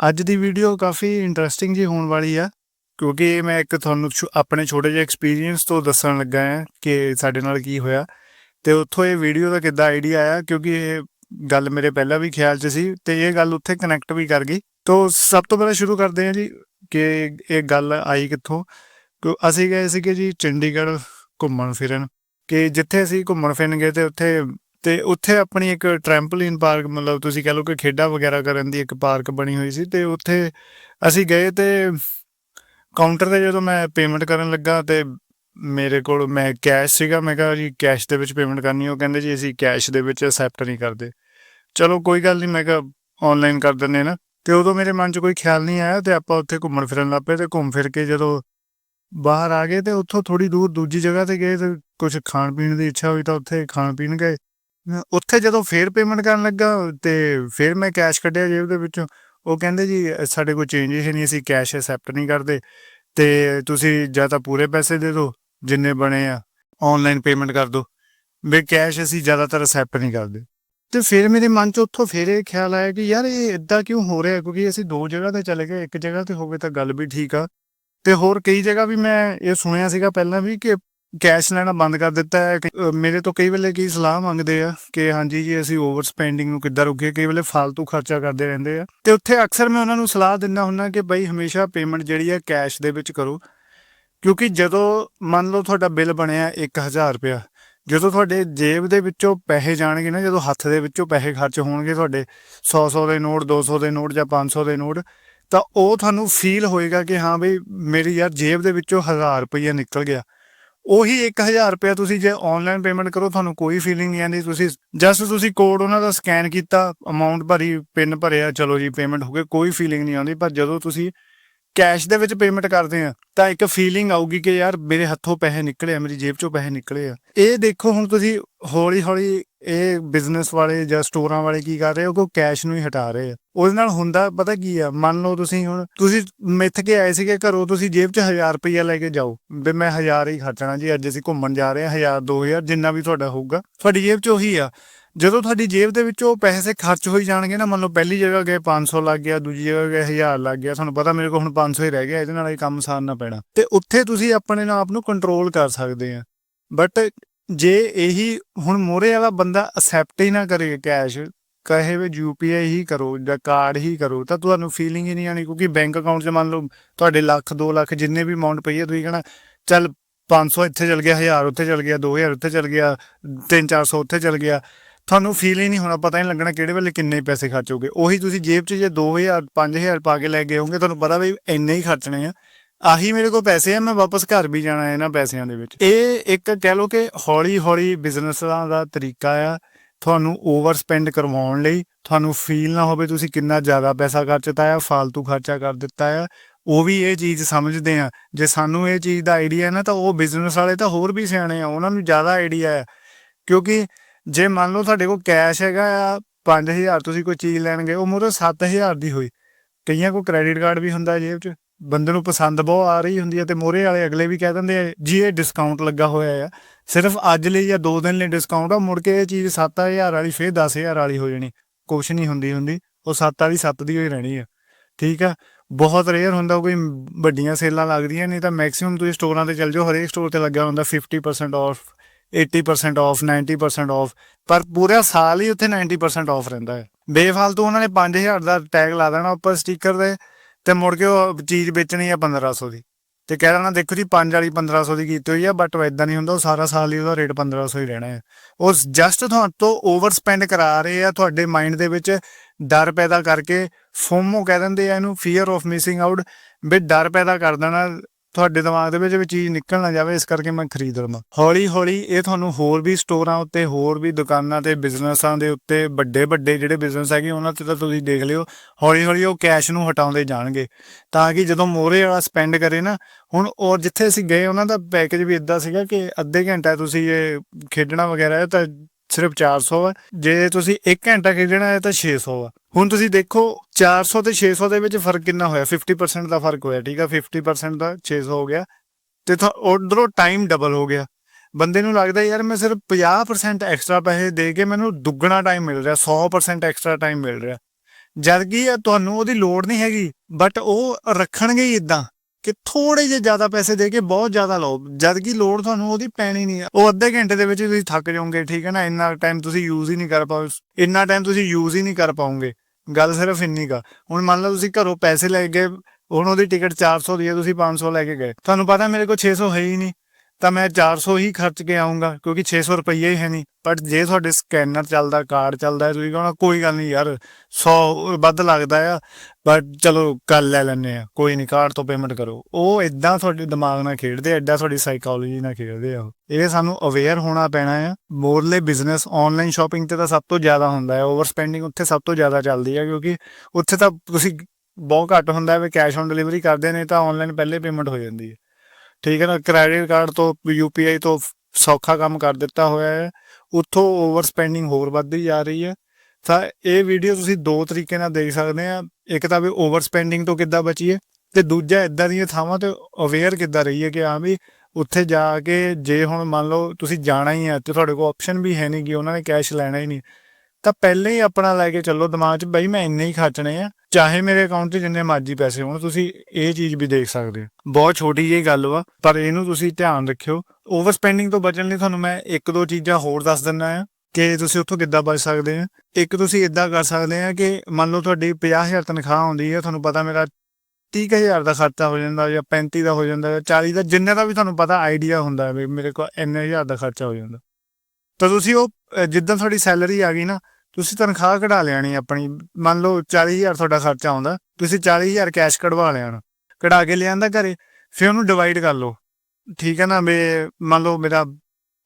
ਅੱਜ ਦੀ ਵੀਡੀਓ ਕਾਫੀ ਇੰਟਰਸਟਿੰਗ ਜੀ ਹੋਣ ਵਾਲੀ ਆ, ਕਿਉਂਕਿ ਇਹ ਮੈਂ ਇੱਕ ਤੁਹਾਨੂੰ ਆਪਣੇ ਛੋਟੇ ਜਿਹੇ ਐਕਸਪੀਰੀਅੰਸ ਤੋਂ ਦੱਸਣ ਲੱਗਾ ਹਾਂ ਕਿ ਸਾਡੇ ਨਾਲ ਕੀ ਹੋਇਆ। ਤੇ ਉੱਥੋਂ ਇਹ ਵੀਡੀਓ ਦਾ ਕਿੱਦਾਂ ਆਈਡੀਆ ਆਇਆ, ਕਿਉਂਕਿ ਇਹ ਗੱਲ ਮੇਰੇ ਪਹਿਲਾਂ ਵੀ ਖਿਆਲ 'ਚ ਸੀ ਤੇ ਇਹ ਗੱਲ ਉੱਥੇ ਕਨੈਕਟ ਵੀ ਕਰ ਗਈ। ਤੋਂ ਸਭ ਤੋਂ ਪਹਿਲਾਂ ਸ਼ੁਰੂ ਕਰਦੇ ਹਾਂ ਜੀ ਕਿ ਇਹ ਗੱਲ ਆਈ ਕਿੱਥੋਂ। ਕਿ ਅਸੀਂ ਗਏ ਸੀਗੇ ਜੀ ਚੰਡੀਗੜ੍ਹ ਘੁੰਮਣ ਫਿਰਨ, ਕਿ ਜਿੱਥੇ ਅਸੀਂ ਘੁੰਮਣ ਫਿਰਨ ਗਏ ਤੇ ਉੱਥੇ ਤੇ ਉੱਥੇ ਆਪਣੀ ਇੱਕ ਟ੍ਰੈਂਪੋਲਿਨ ਪਾਰਕ ਮਤਲਬ ਤੁਸੀਂ ਕਹ ਲਓ ਕਿ ਖੇਡਾਂ ਵਗੈਰਾ ਕਰਨ ਦੀ ਇੱਕ ਪਾਰਕ ਬਣੀ ਹੋਈ ਸੀ ਤੇ ਉੱਥੇ ਅਸੀਂ ਗਏ ਤੇ ਕਾਊਂਟਰ ਤੇ ਜਦੋਂ ਮੈਂ ਪੇਮੈਂਟ ਕਰਨ ਲੱਗਾ ਤੇ ਮੇਰੇ ਕੋਲ ਮੈਂ ਕੈਸ਼ ਸੀਗਾ, ਮੈਂ ਕਿਹਾ ਜੀ ਕੈਸ਼ ਦੇ ਵਿੱਚ ਪੇਮੈਂਟ ਕਰਨੀ, ਉਹ ਕਹਿੰਦੇ ਜੀ ਅਸੀਂ ਕੈਸ਼ ਦੇ ਵਿੱਚ ਅਸੈਪਟ ਨਹੀਂ ਕਰਦੇ। ਚਲੋ ਕੋਈ ਗੱਲ ਨਹੀਂ, ਮੈਂ ਕਿਹਾ ਆਨਲਾਈਨ ਕਰ ਦਿੰਦੇ ਨਾ। ਤੇ ਉਦੋਂ ਮੇਰੇ ਮਨ 'ਚ ਕੋਈ ਖਿਆਲ ਨਹੀਂ ਆਇਆ ਤੇ ਆਪਾਂ ਉੱਥੇ ਘੁੰਮਣ ਫਿਰਨ ਲੱਗ ਪਏ ਤੇ ਘੁੰਮ ਫਿਰ ਕੇ ਜਦੋਂ ਬਾਹਰ ਆ ਗਏ ਤੇ ਉੱਥੋਂ ਥੋੜੀ ਦੂਰ ਦੂਜੀ ਜਗ੍ਹਾ ਤੇ ਗਏ ਤੇ ਕੁਝ ਖਾਣ ਪੀਣ ਦੀ ਇੱਛਾ ਹੋਈ ਤਾਂ ਉੱਥੇ ਖਾਣ ਪੀਣ ਗਏ। ਉੱਥੇ ਜਦੋਂ ਫੇਰ ਪੇਮੈਂਟ ਕਰਨ ਲੱਗਾ ਤੇ ਫਿਰ ਮੈਂ ਕੈਸ਼ ਕੱਢਿਆ ਜੇਬ ਦੇ ਵਿੱਚੋਂ। ਉਹ ਕਹਿੰਦੇ ਜੀ, ਸਾਡੇ ਕੋਲ ਚੇਂਜ ਹੀ ਨਹੀਂ ਅਸੀਂ ਕੈਸ਼ ਅਸੈਪਟ ਨਹੀਂ ਕਰਦੇ। ਤੇ ਤੁਸੀਂ ਜਾਂ ਤਾਂ ਪੂਰੇ ਪੈਸੇ ਦੇ ਦਿਓ, ਜਿੰਨੇ ਬਣੇ ਆ ਆਨਲਾਈਨ ਪੇਮੈਂਟ ਕਰ ਦਿਓ। ਵੀ ਕੈਸ਼ ਅਸੀਂ ਜ਼ਿਆਦਾਤਰ ਅਸੈਪਟ ਨਹੀਂ ਕਰਦੇ। ਤੇ ਫਿਰ ਮੇਰੇ ਮਨ 'ਚ ਉੱਥੋਂ ਫਿਰ ਇਹ ਖਿਆਲ ਆਇਆ ਕਿ ਯਾਰ ਇਹ ਇਦਾਂ ਕਿਉਂ ਹੋ ਰਿਹਾ? ਕਿਉਂਕਿ ਅਸੀਂ ਦੋ ਜਗ੍ਹਾ ਤੇ ਚਲੇ ਗਏ, ਇੱਕ ਜਗ੍ਹਾ ਤੇ ਹੋਵੇ ਤਾਂ ਗੱਲ ਵੀ ਠੀਕ ਆ। ਤੇ ਹੋਰ ਕਈ ਜਗ੍ਹਾ ਵੀ ਮੈਂ ਇਹ ਸੁਣਿਆ ਸੀਗਾ ਪਹਿਲਾਂ ਵੀ ਕਿ ਕੈਸ਼ ਲੈਣਾ ਬੰਦ ਕਰ ਦਿੱਤਾ ਹੈ। ਕਿ, ਮੇਰੇ ਤੋਂ ਕਈ ਵੇਲੇ ਕੀ ਸਲਾਹ ਮੰਗਦੇ ਆ ਕਿ ਹਾਂਜੀ ਜੀ ਅਸੀਂ ਓਵਰ ਸਪੈਂਡਿੰਗ ਨੂੰ ਕਿੱਦਾਂ ਰੋਕੀਏ ਕਈ ਵੇਲੇ ਫालतू ਖਰਚਾ ਕਰਦੇ ਰਹਿੰਦੇ ਆ। ਤੇ ਉੱਥੇ ਅਕਸਰ ਮੈਂ ਉਹਨਾਂ ਨੂੰ ਸਲਾਹ ਦਿੰਦਾ ਹੁੰਦਾ ਕਿ ਬਈ ਹਮੇਸ਼ਾ ਪੇਮੈਂਟ ਜਿਹੜੀ ਹੈ ਕੈਸ਼ ਦੇ ਵਿੱਚ ਕਰੋ। ਕਿਉਂਕਿ ਜਦੋਂ ਮੰਨ ਲਓ ਤੁਹਾਡਾ ਬਿੱਲ ਬਣਿਆ 1000 ਰੁਪਇਆ ਜਦੋਂ ਤੁਹਾਡੇ ਜੇਬ ਦੇ ਵਿੱਚੋਂ ਪੈਸੇ ਜਾਣਗੇ ਨਾ ਜਦੋਂ ਹੱਥ ਦੇ ਵਿੱਚੋਂ ਪੈਸੇ ਖਰਚ ਹੋਣਗੇ ਤੁਹਾਡੇ 100 100 ਦੇ ਨੋਟ 200 ਦੇ ਨੋਟ ਜਾਂ 500 ਦੇ ਨੋਟ ਤਾਂ ਉਹ ਤੁਹਾਨੂੰ ਫੀਲ ਹੋਏਗਾ ਕਿ ਹਾਂ ਬਈ ਮੇਰੀ ਯਾਰ ਜੇਬ ਦੇ ਵਿੱਚੋਂ 1000 ਰੁਪਇਆ ਨਿਕਲ ਗਿਆ। ਉਹੀ 1000 ਰੁਪਇਆ ਤੁਸੀਂ ਜੇ ਆਨਲਾਈਨ ਪੇਮੈਂਟ ਕਰੋ, ਤੁਹਾਨੂੰ ਕੋਈ ਫੀਲਿੰਗ ਨਹੀਂ ਆਉਂਦੀ। ਤੁਸੀਂ ਜਸਟ ਤੁਸੀਂ ਕੋਡ ਉਹਨਾਂ ਦਾ ਸਕੈਨ ਕੀਤਾ ਅਮਾਉਂਟ ਭਰੀ ਪਿਨ ਭਰਿਆ, ਚਲੋ ਜੀ ਪੇਮੈਂਟ ਹੋ ਗਈ, ਕੋਈ ਫੀਲਿੰਗ ਨਹੀਂ ਆਉਂਦੀ। ਪਰ ਜਦੋਂ ਤੁਸੀਂ ਕੈਸ਼ ਦੇ ਵਿੱਚ ਪੇਮੈਂਟ ਕਰਦੇ ਆ, ਤਾਂ ਇੱਕ ਫੀਲਿੰਗ ਆਊਗੀ ਕਿ ਯਾਰ ਮੇਰੇ ਹੱਥੋਂ ਪੈਸੇ ਨਿਕਲੇ ਆ, ਮੇਰੀ ਜੇਬ ਚੋਂ ਪੈਸੇ ਨਿਕਲੇ ਆ। ਇਹ ਦੇਖੋ ਹੁਣ ਤੁਸੀਂ ਹੌਲੀ ਹੌਲੀ ਇਹ ਬਿਜ਼ਨਸ ਵਾਲੇ ਜਾਂ ਸਟੋਰਾਂ ਵਾਲੇ ਕੀ ਕਰ ਰਹੇ ਹੋ ਕਿ ਕੈਸ਼ ਨੂੰ ਹੀ ਹਟਾ ਰਹੇ ਆ। ਉਹਦੇ ਨਾਲ ਹੁੰਦਾ ਪਤਾ ਕੀ ਆ, ਮੰਨ ਲਓ ਤੁਸੀਂ ਹੁਣ, ਤੁਸੀਂ ਮਿੱਥ ਕੇ ਆਏ ਸੀਗੇ ਘਰੋਂ, ਤੁਸੀਂ ਜੇਬ 'ਚ 1000 ਰੁਪਈਆ ਲੈ ਕੇ ਜਾਓ, ਵੀ ਮੈਂ 1000 ਹੀ ਖਰਚਣਾ ਜੀ, ਅੱਜ ਅਸੀਂ ਘੁੰਮਣ ਜਾ ਰਹੇ ਹਾਂ 1000 2000 ਜਿੰਨਾ ਵੀ ਤੁਹਾਡਾ ਹੋਊਗਾ, ਤੁਹਾਡੀ ਜੇਬ 'ਚ ਉਹੀ ਆ। ਜਦੋਂ ਤੁਹਾਡੀ ਜੇਬ ਦੇ ਵਿੱਚੋਂ ਪੈਸੇ ਖਰਚ ਹੋਈ ਜਾਣਗੇ ਨਾ, ਮੰਨ ਲਓ ਪਹਿਲੀ ਜਗ੍ਹਾ ਗਏ 500 ਲੱਗ ਗਿਆ, ਦੂਜੀ ਜਗ੍ਹਾ ਗਏ 1000 ਲੱਗ ਗਿਆ, ਤੁਹਾਨੂੰ ਪਤਾ ਮੇਰੇ ਕੋਲ ਹੁਣ 500 ਹੀ ਰਹਿ ਗਿਆ, ਇਹਦੇ ਨਾਲ ਇਹ ਕੰਮ ਸਾਰਨਾ ਪੈਣਾ। ਤੇ ਉੱਥੇ ਤੁਸੀਂ ਆਪਣੇ ਆਪ ਨੂੰ ਕੰਟਰੋਲ ਕਰ ਸਕਦੇ ਆ। ਬਟ ਜੇ ਇਹੀ ਹੁਣ ਮੋਰੇ ਵਾਲਾ ਬੰਦਾ ਅਸੈਪਟ ਹੀ ਨਾ ਕਰੇ ਕੈਸ਼ ਕਹੇ ਵੀ ਯੂਪੀਆਈ ਹੀ ਕਰੋ ਜਾਂ ਕਾਰਡ ਹੀ ਕਰੋ, ਤਾਂ ਤੁਹਾਨੂੰ ਫੀਲਿੰਗ ਹੀ ਨਹੀਂ ਆਣੀ ਕਿਉਂਕਿ ਬੈਂਕ ਅਕਾਊਂਟ 'ਚ ਮੰਨ ਲਓ ਤੁਹਾਡੇ ਲੱਖ 2 ਲੱਖ ਜਿੰਨੇ ਵੀ ਅਮਾਉਂਟ ਪਈ ਹੈ ਤੁਸੀਂ ਕਹਣਾ, ਚੱਲ 500 ਇੱਥੇ ਚਲ ਗਿਆ 1000 ਉੱਥੇ ਚਲ ਗਿਆ 2000 ਉੱਥੇ ਚਲ ਗਿਆ 3-400 ਉੱਥੇ ਚਲ ਗਿਆ। ਤੁਹਾਨੂੰ ਫੀਲ ਹੀ ਨਹੀਂ ਹੋਣਾ, ਪਤਾ ਹੀ ਨਹੀਂ ਲੱਗਣਾ ਕਿਹੜੇ ਵੇਲੇ ਕਿੰਨੇ ਪੈਸੇ ਖਰਚ ਉਹੀ ਤੁਸੀਂ ਜੇਬ 'ਚ ਜੇ 2000 5000 ਪਾ ਕੇ ਲੈ ਗਏ ਹੋਗੇ ਤੁਹਾਨੂੰ ਪਤਾ ਵੀ ਇੰਨੇ ਹੀ ਖਰਚਣੇ ਆ। ਆਹੀ ਮੇਰੇ ਕੋਲ ਪੈਸੇ ਆ, ਮੈਂ ਵਾਪਸ ਘਰ ਵੀ ਜਾਣਾ ਹੈ ਇਹਨਾਂ ਪੈਸਿਆਂ ਦੇ ਵਿੱਚ। ਇਹ ਇੱਕ ਕਹਿ ਲਓ ਕਿ ਹੌਲੀ ਹੌਲੀ ਬਿਜ਼ਨਸਾਂ ਦਾ ਤਰੀਕਾ ਆ, ਤੁਹਾਨੂੰ ਓਵਰ ਸਪੈਂਡ ਕਰਵਾਉਣ ਲਈ, ਤੁਹਾਨੂੰ ਫੀਲ ਨਾ ਹੋਵੇ ਤੁਸੀਂ ਕਿੰਨਾ ਜ਼ਿਆਦਾ ਪੈਸਾ ਖਰਚਤਾ ਆ ਫालतू ਖਰਚਾ ਕਰ ਦਿੱਤਾ ਆ। ਉਹ ਵੀ ਇਹ ਚੀਜ਼ ਸਮਝਦੇ ਆ। ਜੇ ਸਾਨੂੰ ਇਹ ਚੀਜ਼ ਦਾ ਆਈਡੀਆ ਹੈ ਨਾ ਤਾਂ ਉਹ ਬਿਜ਼ਨਸ ਵਾਲੇ ਤਾਂ ਹੋਰ ਵੀ ਸਿਆਣੇ ਆ, ਉਹਨਾਂ ਨੂੰ ਜ਼ਿਆਦਾ ਆਈਡੀਆ ਆ। ਕਿਉਂਕਿ ਜੇ ਮੰਨ ਲਓ ਤੁਹਾਡੇ ਕੋਲ ਕੈਸ਼ ਹੈਗਾ ਆ 5000 ਤੁਸੀਂ ਕੋਈ ਚੀਜ਼ ਲੈਣ ਗਏ, ਉਹ ਮੂਹਰੇ 7000 ਦੀ ਹੋਈ। ਕਈਆਂ ਕੋਲ ਕ੍ਰੈਡਿਟ ਕਾਰਡ ਵੀ ਹੁੰਦਾ ਜੇਬ 'ਚ, ਬੰਦੇ ਨੂੰ ਪਸੰਦ ਬਹੁਤ ਆ ਰਹੀ ਹੁੰਦੀ ਹੈ ਤੇ ਮੋਰੇ ਵਾਲੇ ਅਗਲੇ ਵੀ ਕਹਿ ਦਿੰਦੇ ਆ, ਜੀ, ਇਹ ਡਿਸਕਾਊਂਟ ਲੱਗਾ ਹੋਇਆ ਆ। ਸਿਰਫ ਅੱਜ ਲਈ ਜਾਂ 2 ਦਿਨ ਲਈ ਡਿਸਕਾਊਂਟ ਆ, ਮੁੜ ਕੇ ਇਹ ਚੀਜ਼ 7000 ਵਾਲੀ ਫੇਰ 10000 ਵਾਲੀ ਹੋ ਜਾਣੀ। ਕੁਛ ਨਹੀਂ ਹੁੰਦੀ ਹੁੰਦੀ। ਉਹ 7 ਵਾਲੀ 7 ਦੀ ਹੋਈ ਰਹਿਣੀ ਆ। ਠੀਕ ਆ? ਬਹੁਤ ਰੇਅਰ ਹੁੰਦਾ ਕੋਈ ਵੱਡੀਆਂ ਸੇਲਾਂ ਲੱਗਦੀਆਂ ਨਹੀਂ ਤਾਂ ਮੈਕਸਿਮਮ ਤੁਸੀਂ ਸਟੋਰਾਂ ਤੇ ਚੱਲ ਜਾਓ, ਹਰੇਕ ਸਟੋਰ ਤੇ ਲੱਗਾ ਹੁੰਦਾ 50% ਆਫ 80% ਆਫ 90% ਆਫ ਪਰ ਪੂਰਾ ਸਾਲ ਹੀ ਉੱਥੇ 90% ਆਫ ਰਹਿੰਦਾ ਹੈ। ਬੇਫਾਲਤੂ ਉਹਨਾਂ ਨੇ 5000 ਦਾ ਟੈਗ ਲਾ ਦੇਣਾ ਉੱਪਰ ਸਟicker ਦੇ ਤੇ ਮੁੜ ਕੇ ਉਹ ਚੀਜ਼ ਵੇਚਣੀ ਆ 1500 ਦੀ। ਤੇ ਕਹਿ ਦੇਣਾ ਦੇਖੋ ਜੀ 5 ਵਾਲੀ 1500 ਦੀ ਕੀਤੀ ਹੋਈ ਆ ਬਟ ਉਹ ਇਦਾਂ ਨਹੀਂ ਹੁੰਦਾ, ਉਹ ਸਾਰਾ ਸਾਲ ਹੀ ਉਹਦਾ ਰੇਟ 1500 ਹੀ ਰਹਿਣਾ ਹੈ। ਉਹ ਜਸਟ ਤੁਹਾਨੂੰ ਤੋਂ ਓਵਰ ਸਪੈਂਡ ਕਰਾ ਰਹੇ ਆ ਤੁਹਾਡੇ ਮਾਈਂਡ ਦੇ ਵਿੱਚ ਡਰ ਪੈਦਾ ਕਰਕੇ, ਫੋਮੋ ਕਹਿ ਦਿੰਦੇ ਆ ਇਹਨੂੰ ਫੀਅਰ ਆਫ ਮਿਸਿੰਗ ਆਊਟ ਵੀ ਡਰ ਪੈਦਾ ਕਰ ਦੇਣਾ ਤੁਹਾਡੇ ਦਿਮਾਗ ਦੇ ਵਿੱਚ ਵੀ ਚੀਜ਼ ਨਿਕਲ ਨਾ ਜਾਵੇ, ਇਸ ਕਰਕੇ ਮੈਂ ਖਰੀਦ ਲਵਾਂ। ਹੌਲੀ ਹੌਲੀ ਇਹ ਤੁਹਾਨੂੰ ਹੋਰ ਵੀ ਸਟੋਰਾਂ ਉੱਤੇ, ਹੋਰ ਵੀ ਦੁਕਾਨਾਂ ਤੇ, ਬਿਜ਼ਨਸਾਂ ਦੇ ਉੱਤੇ ਵੱਡੇ ਵੱਡੇ ਜਿਹੜੇ ਬਿਜ਼ਨਸ ਹੈਗੇ, ਉਹਨਾਂ ਤੇ ਤਾਂ ਤੁਸੀਂ ਦੇਖ ਲਿਓ ਹੌਲੀ ਹੌਲੀ ਉਹ ਕੈਸ਼ ਨੂੰ ਹਟਾਉਂਦੇ ਜਾਣਗੇ। ਤਾਂ ਕਿ ਜਦੋਂ ਮੋਰੇ ਵਾਲਾ ਸਪੈਂਡ ਕਰੇ ਨਾ, ਹੁਣ ਔਰ ਜਿੱਥੇ ਅਸੀਂ ਗਏ, ਉਹਨਾਂ ਦਾ ਪੈਕੇਜ ਵੀ ਇਦਾਂ ਸੀਗਾ ਕਿ ਅੱਧੇ ਘੰਟਾ ਤੁਸੀਂ ਇਹ ਖੇਡਣਾ ਵਗੈਰਾ ਹੈ, ਤਾਂ ਸਿਰਫ 400 ਹੈ। ਜੇ ਤੁਸੀਂ 1 ਘੰਟਾ ਖੇਡਣਾ ਹੈ, ਤਾਂ 600 ਆ ਹੁਣ ਤੁਸੀਂ ਦੇਖੋ 400 ਤੇ 600 ਦੇ ਵਿੱਚ ਫ਼ਰਕ ਕਿੰਨਾ ਹੋਇਆ? 50% ਦਾ ਫ਼ਰਕ ਹੋਇਆ, ਠੀਕ ਆ? 50% ਦਾ 600 ਹੋ ਗਿਆ। ਤੇ ਉਧਰੋਂ ਟਾਈਮ ਡਬਲ ਹੋ ਗਿਆ। ਬੰਦੇ ਨੂੰ ਲੱਗਦਾ ਯਾਰ ਮੈਂ ਸਿਰਫ 50% ਐਕਸਟਰਾ ਪੈਸੇ ਦੇ ਕੇ ਮੈਨੂੰ ਦੁੱਗਣਾ ਟਾਈਮ ਮਿਲ ਰਿਹਾ 100% ਐਕਸਟਰਾ ਟਾਈਮ ਮਿਲ ਰਿਹਾ। ਜਦ ਕਿ ਤੁਹਾਨੂੰ ਉਹਦੀ ਲੋੜ ਨਹੀਂ ਹੈਗੀ ਬਟ ਉਹ ਰੱਖਣਗੇ ਹੀ ਇਦਾਂ ਕਿ ਥੋੜੇ ਜਿਹੇ ਜ਼ਿਆਦਾ ਪੈਸੇ ਦੇ ਕੇ ਬਹੁਤ ਜ਼ਿਆਦਾ ਲਓ। ਜਦ ਕਿ ਲੋੜ ਤੁਹਾਨੂੰ ਉਹਦੀ ਪੈਣੀ ਨਹੀਂ ਆ। ਉਹ ਅੱਧੇ ਘੰਟੇ ਦੇ ਵਿੱਚ ਤੁਸੀਂ ਥੱਕ ਜਾਓਗੇ, ਠੀਕ ਹੈ ਨਾ? ਇੰਨਾ ਟਾਈਮ ਤੁਸੀਂ ਯੂਜ਼ ਹੀ ਨਹੀਂ ਕਰ ਪਾਓ, ਇੰਨਾ ਟਾਈਮ ਤੁਸੀਂ ਯੂਜ਼ ਹੀ ਨਹੀਂ ਕਰ ਪਾਓਗੇ। ਗੱਲ ਸਿਰਫ ਇੰਨੀ ਕਾ ਹੁਣ ਮੰਨ ਲਓ ਤੁਸੀਂ ਘਰੋਂ ਪੈਸੇ ਲੈ ਗਏ ਹੁਣ ਉਹਦੀ ਟਿਕਟ 400 ਦੀ ਹੈ ਤੁਸੀਂ 500 ਲੈ ਕੇ ਗਏ। ਤੁਹਾਨੂੰ ਪਤਾ ਮੇਰੇ ਕੋਲ 600 ਹੈ ਹੀ ਨਹੀਂ। ਤਾਂ ਮੈਂ 400 ਹੀ ਖਰਚ ਕੇ ਆਉਂਗਾ ਕਿਉਂਕਿ 600 ਰੁਪਈਆ ਹੀ ਹੈ ਨਹੀਂ। ਬਟ ਜੇ ਤੁਹਾਡੇ ਸਕੈਨਰ ਚੱਲਦਾ ਕਾਰਡ ਚੱਲਦਾ, ਤੁਸੀਂ ਕਹਣਾ, ਕੋਈ ਗੱਲ ਨਹੀਂ ਯਾਰ 100 ਵੱਧ ਲੱਗਦਾ ਆ ਬਟ ਚਲੋ ਕੱਲ ਲੈ ਲੈਣੇ ਆ, ਕੋਈ ਨਹੀਂ ਕਾਰਡ ਤੋਂ ਪੇਮੈਂਟ ਕਰੋ। ਉਹ ਇਦਾਂ ਤੁਹਾਡੇ ਦਿਮਾਗ ਨਾਲ ਖੇਡਦੇ ਆ ਐਡਾ ਤੁਹਾਡੀ ਸਾਈਕੋਲੋਜੀ ਨਾਲ ਖੇਡਦੇ ਆ ਇਹ ਸਾਨੂੰ ਅਵੇਅਰ ਹੋਣਾ ਪੈਣਾ ਆ। ਮੋਰਲੇ ਬਿਜ਼ਨਸ ਆਨਲਾਈਨ ਸ਼ਾਪਿੰਗ ਤੇ ਤਾਂ ਸਭ ਤੋਂ ਜ਼ਿਆਦਾ ਹੁੰਦਾ ਹੈ ਓਵਰ ਸਪੈਂਡਿੰਗ ਉੱਥੇ ਸਭ ਤੋਂ ਜ਼ਿਆਦਾ ਚੱਲਦੀ ਹੈ ਕਿਉਂਕਿ ਉੱਥੇ ਤਾਂ ਤੁਸੀਂ ਬਹੁਤ ਘੱਟ ਹੁੰਦਾ ਹੈ ਵੀ ਕੈਸ਼ ਔਨ ਡਿਲੀਵਰੀ ਕਰਦੇ ਨੇ ਤਾਂ ਆਨਲਾਈਨ ਪਹਿਲੇ ਪੇਮੈਂਟ ਹੋ ਜਾਂਦੀ ਹੈ ਠੀਕ ਹੈ ਨਾ ਕ੍ਰੈਡਿਟ ਕਾਰਡ ਤੋਂ ਯੂਪੀਆਈ ਤੋਂ ਸੌਖਾ ਕੰਮ ਕਰ ਦਿੱਤਾ ਹੋਇਆ ਹੈ। ਉੱਥੋਂ ਓਵਰ ਸਪੈਂਡਿੰਗ ਹੋਰ ਵੱਧਦੀ ਜਾ ਰਹੀ ਹੈ। ਤਾਂ ਇਹ ਵੀਡੀਓ ਤੁਸੀਂ ਦੋ ਤਰੀਕੇ ਨਾਲ ਦੇਖ ਸਕਦੇ ਆ ਇੱਕ ਤਾਂ ਵੀ ਓਵਰ ਸਪੈਂਡਿੰਗ ਤੋਂ ਕਿੱਦਾਂ ਬਚੀਏ ਤੇ ਦੂਜਾ ਇਦਾਂ ਦੀਆਂ ਥਾਵਾਂ ਤੇ ਅਵੇਅਰ ਕਿੱਦਾਂ ਰਹੀਏ ਕਿ ਹਾਂ ਵੀ ਉੱਥੇ ਜਾ ਕੇ ਜੇ ਹੁਣ ਮੰਨ ਲਓ ਤੁਸੀਂ ਜਾਣਾ ਹੀ ਹੈ ਤੇ ਤੁਹਾਡੇ ਕੋਲ ਆਪਸ਼ਨ ਵੀ ਹੈ ਨਹੀਂ ਕਿ ਉਹਨਾਂ ਨੇ ਕੈਸ਼ ਲੈਣਾ ਹੀ ਨਹੀਂ। ਤਾਂ ਪਹਿਲਾਂ ਹੀ ਆਪਣਾ ਲੈ ਕੇ ਚੱਲੋ ਦਿਮਾਗ 'ਚ, ਬਈ ਮੈਂ ਇੰਨੇ ਹੀ ਖਰਚਣੇ ਆ। ਚਾਹੇ ਮੇਰੇ ਅਕਾਊਂਟ 'ਚ ਜਿੰਨੇ ਮਰਜ਼ੀ ਪੈਸੇ ਹੋਣ, ਤੁਸੀਂ ਇਹ ਚੀਜ਼ ਵੀ ਦੇਖ ਸਕਦੇ ਹੋ। ਬਹੁਤ ਛੋਟੀ ਜਿਹੀ ਗੱਲ ਵਾ, ਪਰ ਇਹਨੂੰ ਤੁਸੀਂ ਧਿਆਨ ਰੱਖਿਓ। ਓਵਰ ਸਪੈਂਡਿੰਗ ਤੋਂ ਬਚਣ ਲਈ ਤੁਹਾਨੂੰ ਮੈਂ ਇੱਕ ਦੋ ਚੀਜ਼ਾਂ ਹੋਰ ਦੱਸ ਦਿੰਦਾ ਆ ਕਿ ਤੁਸੀਂ ਉੱਥੋਂ ਕਿੱਦਾਂ ਬਚ ਸਕਦੇ ਆ ਇੱਕ ਤੁਸੀਂ ਇਦਾਂ ਕਰ ਸਕਦੇ ਆ ਕਿ ਮੰਨ ਲਓ ਤੁਹਾਡੀ 50000 ਤਨਖਾਹ ਆਉਂਦੀ ਹੈ, ਤੁਹਾਨੂੰ ਪਤਾ ਮੇਰਾ 30000 ਦਾ ਖਰਚਾ ਹੋ ਜਾਂਦਾ ਜਾਂ 35 ਦਾ ਹੋ ਜਾਂਦਾ ਜਾਂ 40 ਦਾ, ਜਿੰਨੇ ਦਾ ਵੀ ਤੁਹਾਨੂੰ ਪਤਾ ਆਈਡੀਆ ਹੁੰਦਾ ਹੈ ਵੀ ਮੇਰੇ ਕੋਲ ਇੰਨੇ ਹਜ਼ਾਰ ਦਾ ਖਰਚਾ ਹੋ ਜਾਂਦਾ। ਤਾਂ ਤੁਸੀਂ ਉਹ ਜਿੱਦਾਂ ਤੁਹਾਡੀ ਸੈਲਰੀ ਆ ਗਈ ਨਾ ਤੁਸੀਂ ਤਨਖਾਹ ਕਢਾ ਲੈਣੀ ਆਪਣੀ, ਮੰਨ ਲਓ 40000 ਤੁਹਾਡਾ ਖਰਚਾ ਆਉਂਦਾ, ਤੁਸੀਂ 40000 ਕੈਸ਼ ਕਢਵਾ ਲਿਆਣਾ ਕਢਾ ਕੇ ਲਿਆਂਦਾ ਘਰੇ, ਫਿਰ ਉਹਨੂੰ ਡਿਵਾਈਡ ਕਰ ਲਓ। ਠੀਕ ਹੈ ਨਾ, ਵੀ ਮੰਨ ਲਓ ਮੇਰਾ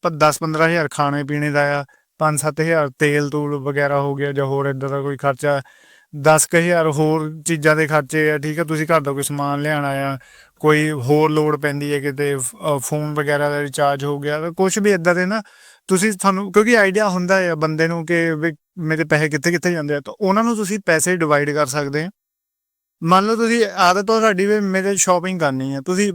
10-15000 ਖਾਣੇ ਪੀਣੇ ਦਾ ਆ 5-7000 ਤੇਲ ਤੂਲ ਵਗੈਰਾ ਹੋ ਗਿਆ ਜਾਂ ਹੋਰ ਇਦਾਂ ਦਾ ਕੋਈ ਖਰਚਾ 10000 ਹੋਰ ਚੀਜ਼ਾਂ ਦੇ ਖਰਚੇ ਆ, ਠੀਕ ਆ ਤੁਸੀਂ ਘਰ ਦਾ ਕੋਈ ਸਮਾਨ ਲਿਆਣਾ ਆ, ਕੋਈ ਹੋਰ ਲੋਡ ਪੈਂਦੀ ਹੈ ਕਿਤੇ ਫੋਨ ਵਗੈਰਾ ਦਾ ਰਿਚਾਰਜ ਹੋ ਗਿਆ ਕੁਝ ਵੀ ਇਦਾਂ ਦੇ ਨਾ, ਤੁਸੀਂ ਤੁਹਾਨੂੰ, ਕਿਉਂਕਿ ਆਈਡੀਆ ਹੁੰਦਾ ਹੈ ਬੰਦੇ ਨੂੰ ਕਿ ਮੇਰੇ ਪੈਸੇ ਕਿੱਥੇ ਕਿੱਥੇ ਜਾਂਦੇ ਆ ਤਾਂ ਉਹਨਾਂ ਨੂੰ ਤੁਸੀਂ ਪੈਸੇ ਡਿਵਾਈਡ ਕਰ ਸਕਦੇ ਆ। ਮੰਨ ਲਓ ਤੁਸੀਂ ਆਦਤ ਹੋ ਸਾਡੀ ਵੀ ਮੇਰੇ ਸ਼ਾਪਿੰਗ ਕਰਨੀ ਹੈ ਤੁਸੀਂ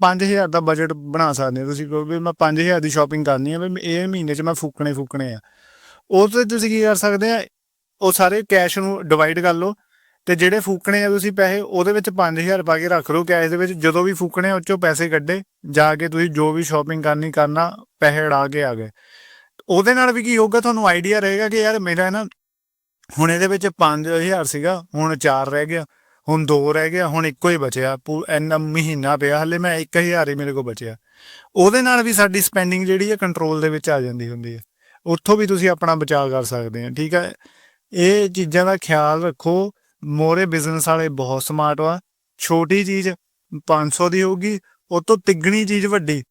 5000 ਦਾ ਬਜਟ ਬਣਾ ਸਕਦੇ ਹੋ ਤੁਸੀਂ ਕਹੋ ਵੀ ਮੈਂ 5000 ਦੀ ਸ਼ਾਪਿੰਗ ਕਰਨੀ ਹੈ ਵੀ ਇਹ ਮਹੀਨੇ 'ਚ ਮੈਂ ਫੂਕਣੇ ਫੂਕਣੇ ਆ। ਉਹ ਤੇ ਤੁਸੀਂ ਕੀ ਕਰ ਸਕਦੇ ਆ ਉਹ ਸਾਰੇ ਕੈਸ਼ ਨੂੰ ਡਿਵਾਈਡ ਕਰ ਲਓ ਤੇ ਜਿਹੜੇ ਫੂਕਣੇ ਆ ਤੁਸੀਂ ਪੈਸੇ ਉਹਦੇ ਵਿੱਚ 5000 ਪਾ ਕੇ ਰੱਖ ਲਓ ਕੈਸ਼ ਦੇ ਵਿੱਚ ਜਦੋਂ ਵੀ ਫੂਕਣੇ ਆ, ਉਹ ਚੋਂ ਪੈਸੇ ਕੱਢੇ ਜਾ ਕੇ ਤੁਸੀਂ ਜੋ ਵੀ ਸ਼ਾਪਿੰਗ ਕਰਨੀ ਕਰਨਾ ਪੈਸੇ ਉਡਾ ਕੇ ਆ ਗਏ। ਉਹਦੇ ਨਾਲ ਵੀ ਕੀ ਹੋਊਗਾ, ਤੁਹਾਨੂੰ ਆਈਡੀਆ ਰਹੇਗਾ ਕਿ ਯਾਰ ਮੇਰਾ ਨਾ ਹੁਣ ਇਹਦੇ ਵਿੱਚ 5000 ਸੀਗਾ, ਹੁਣ 4 ਰਹਿ ਗਿਆ, ਹੁਣ 2 ਰਹਿ ਗਿਆ, ਹੁਣ ਇੱਕੋ ਹੀ ਬਚਿਆ, ਪੂ- ਇੰਨਾ ਮਹੀਨਾ ਪਿਆ, ਹਲੇ ਮੈਂ 1000 ਹੀ ਮੇਰੇ ਕੋਲ ਬਚਿਆ। ਉਹਦੇ ਨਾਲ ਵੀ ਸਾਡੀ ਸਪੈਂਡਿੰਗ ਜਿਹੜੀ ਹੈ ਕੰਟਰੋਲ ਦੇ ਵਿੱਚ ਆ ਜਾਂਦੀ ਹੁੰਦੀ ਹੈ। ਉੱਥੋਂ ਵੀ ਤੁਸੀਂ ਆਪਣਾ ਬਚਾਅ ਕਰ ਸਕਦੇ ਆ ਠੀਕ ਹੈ? ਇਹ ਚੀਜ਼ਾਂ ਦਾ ਖਿਆਲ ਰੱਖੋ, ਮੋਰੇ ਬਿਜ਼ਨਸ ਵਾਲੇ ਬਹੁਤ ਸਮਾਰਟ ਵਾ, ਛੋਟੀ ਚੀਜ਼ 500 ਦੀ ਹੋਊਗੀ, ਉਹ ਤੋਂ ਤਿੱਗਣੀ ਚੀਜ਼ ਵੱਡੀ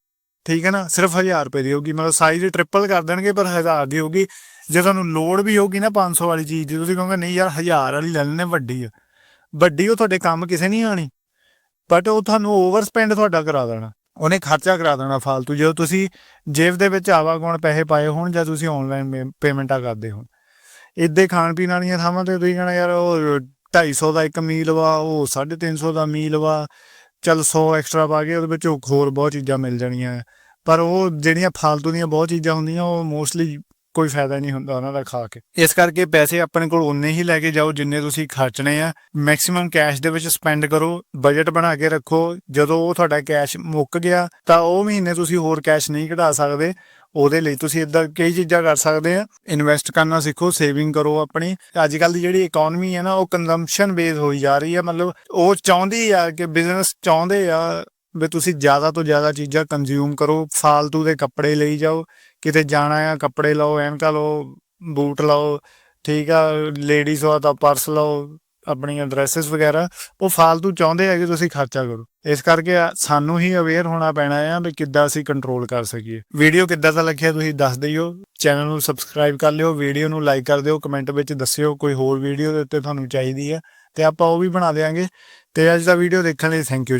ਠੀਕ ਹੈ ਨਾ? ਸਿਰਫ 1000 ਰੁਪਏ ਦੀ ਹੋਊਗੀ, ਮਤਲਬ ਸਾਈਜ਼ ਟ੍ਰਿਪਲ ਕਰ ਦੇਣਗੇ, ਪਰ 1000 ਦੀ ਹੋਊਗੀ। ਜੇ ਤੁਹਾਨੂੰ ਲੋੜ ਵੀ ਹੋਊਗੀ ਨਾ 500 ਵਾਲੀ ਚੀਜ਼ ਦੀ, ਤੁਸੀਂ ਕਹੋਗੇ, ਨਹੀਂ ਯਾਰ 1000 ਵਾਲੀ ਲੈ ਲੈਣੇ ਵੱਡੀ ਆ। ਵੱਡੀ ਉਹ ਤੁਹਾਡੇ ਕੰਮ ਕਿਸੇ ਨਹੀਂ ਆਣੀ ਬਟ ਉਹ ਤੁਹਾਨੂੰ ਓਵਰ ਸਪੈਂਡ ਤੁਹਾਡਾ ਕਰਾ ਦੇਣਾ। ਉਹਨੇ ਖਰਚਾ ਕਰਾ ਦੇਣਾ ਫालतू ਜਦੋਂ ਤੁਸੀਂ ਜੇਬ ਦੇ ਵਿੱਚ ਆਵਾਗੁਣ ਪੈਸੇ ਪਾਏ ਹੋਣ ਜਾਂ ਤੁਸੀਂ ਆਨਲਾਈਨ ਪੇਮੈਂਟਾਂ ਕਰਦੇ ਹੋ ਇੱਦੇ ਖਾਣ ਪੀਣ ਵਾਲੀਆਂ ਥਾਵਾਂ ਤੇ ਤੁਸੀਂ ਕਹਣਾ, ਯਾਰ, ਉਹ 250 ਦਾ ਇੱਕ ਮੀਲ ਵਾ, ਉਹ 350 ਦਾ ਮੀਲ ਵਾ। ਚਲ 100 ਐਕਸਟਰਾ ਪਾ ਕੇ ਉਹਦੇ ਵਿੱਚ ਹੋਰ ਬਹੁਤ ਚੀਜ਼ਾਂ ਮਿਲ ਜਾਣੀਆਂ। ਪਰ ਉਹ ਜਿਹੜੀਆਂ ਫालतू ਦੀਆਂ ਬਹੁਤ ਚੀਜ਼ਾਂ ਹੁੰਦੀਆਂ, ਉਹ ਮੋਸਟਲੀ ਕੋਈ ਫਾਇਦਾ ਨਹੀਂ ਹੁੰਦਾ ਉਹਨਾਂ ਦਾ ਖਾ ਕੇ। ਇਸ ਕਰਕੇ ਪੈਸੇ ਆਪਣੇ ਕੋਲ ਉਨੇ ਹੀ ਲੈ ਕੇ ਜਾਓ ਜਿੰਨੇ ਤੁਸੀਂ ਖਰਚਣੇ ਆ। ਮੈਕਸਿਮਮ ਕੈਸ਼ ਦੇ ਵਿੱਚ ਸਪੈਂਡ ਕਰੋ ਬਜਟ ਬਣਾ ਕੇ ਰੱਖੋ। ਜਦੋਂ ਉਹ ਤੁਹਾਡਾ ਕੈਸ਼ ਮੁੱਕ ਗਿਆ, ਤਾਂ ਉਹ ਮਹੀਨੇ ਤੁਸੀਂ ਹੋਰ ਕੈਸ਼ ਨਹੀਂ ਕਢਾ ਸਕਦੇ। ਉਹਦੇ ਲਈ ਤੁਸੀਂ ਇਦਾਂ ਕਈ ਚੀਜ਼ਾਂ ਕਰ ਸਕਦੇ ਆ। ਇਨਵੈਸਟ ਕਰਨਾ ਸਿੱਖੋ ਸੇਵਿੰਗ ਕਰੋ ਆਪਣੀ। ਅੱਜ ਕੱਲ ਦੀ ਜਿਹੜੀ ਇਕਨੋਮੀ ਹੈ ਨਾ, ਉਹ ਕੰਜ਼ੰਪਸ਼ਨ ਬੇਸ ਹੋਈ ਜਾ ਰਹੀ ਹੈ। ਮਤਲਬ ਉਹ ਚਾਹੁੰਦੀ ਆ ਕਿ ਬਿਜ਼ਨਸ ਚਾਹੁੰਦੇ ਆ ਵੀ ਤੁਸੀਂ ਜ਼ਿਆਦਾ ਤੋਂ ਜ਼ਿਆਦਾ ਚੀਜ਼ਾਂ ਕੰਜ਼ਿਊਮ ਕਰੋ। ਫਾਲਤੂ ਦੇ ਕੱਪੜੇ ਲਈ ਜਾਓ। ਕਿਤੇ ਜਾਣਾ ਆ, ਕੱਪੜੇ ਲਓ, ਐਨਕਾ ਲਓ, ਬੂਟ ਲਓ, ਠੀਕ ਆ ਲੇਡੀਜ਼ ਹੋ ਤਾਂ ਪਰਸ ਲਓ। ਆਪਣੀਆਂ ਡਰੈਸਸ ਵਗੈਰਾ, ਉਹ ਫਾਲਤੂ ਚਾਹੁੰਦੇ ਆ ਕਿ ਤੁਸੀਂ ਖਰਚਾ ਕਰੋ। ਇਸ ਕਰਕੇ ਸਾਨੂੰ ਹੀ ਅਵੇਅਰ ਹੋਣਾ ਪੈਣਾ ਆ ਵੀ ਕਿੱਦਾਂ ਅਸੀਂ ਕੰਟਰੋਲ ਕਰ ਸਕੀਏ। ਵੀਡੀਓ ਕਿੱਦਾਂ ਦਾ ਲੱਗਿਆ ਤੁਸੀਂ ਦੱਸ ਦਿਓ। ਚੈਨਲ ਨੂੰ ਸਬਸਕ੍ਰਾਈਬ ਕਰ ਲਿਓ, ਵੀਡੀਓ ਨੂੰ ਲਾਈਕ ਕਰ ਦਿਓ ਕਮੈਂਟ ਵਿੱਚ ਦੱਸਿਓ ਕੋਈ ਹੋਰ ਵੀਡੀਓ ਦੇ ਉੱਤੇ ਤੁਹਾਨੂੰ ਚਾਹੀਦੀ ਹੈ ਤੇ ਆਪਾਂ ਉਹ ਵੀ ਬਣਾ ਦੇਵਾਂਗੇ ਤੇ ਅੱਜ ਦਾ ਵੀਡੀਓ ਦੇਖਣ ਲਈ ਥੈਂਕ ਯੂ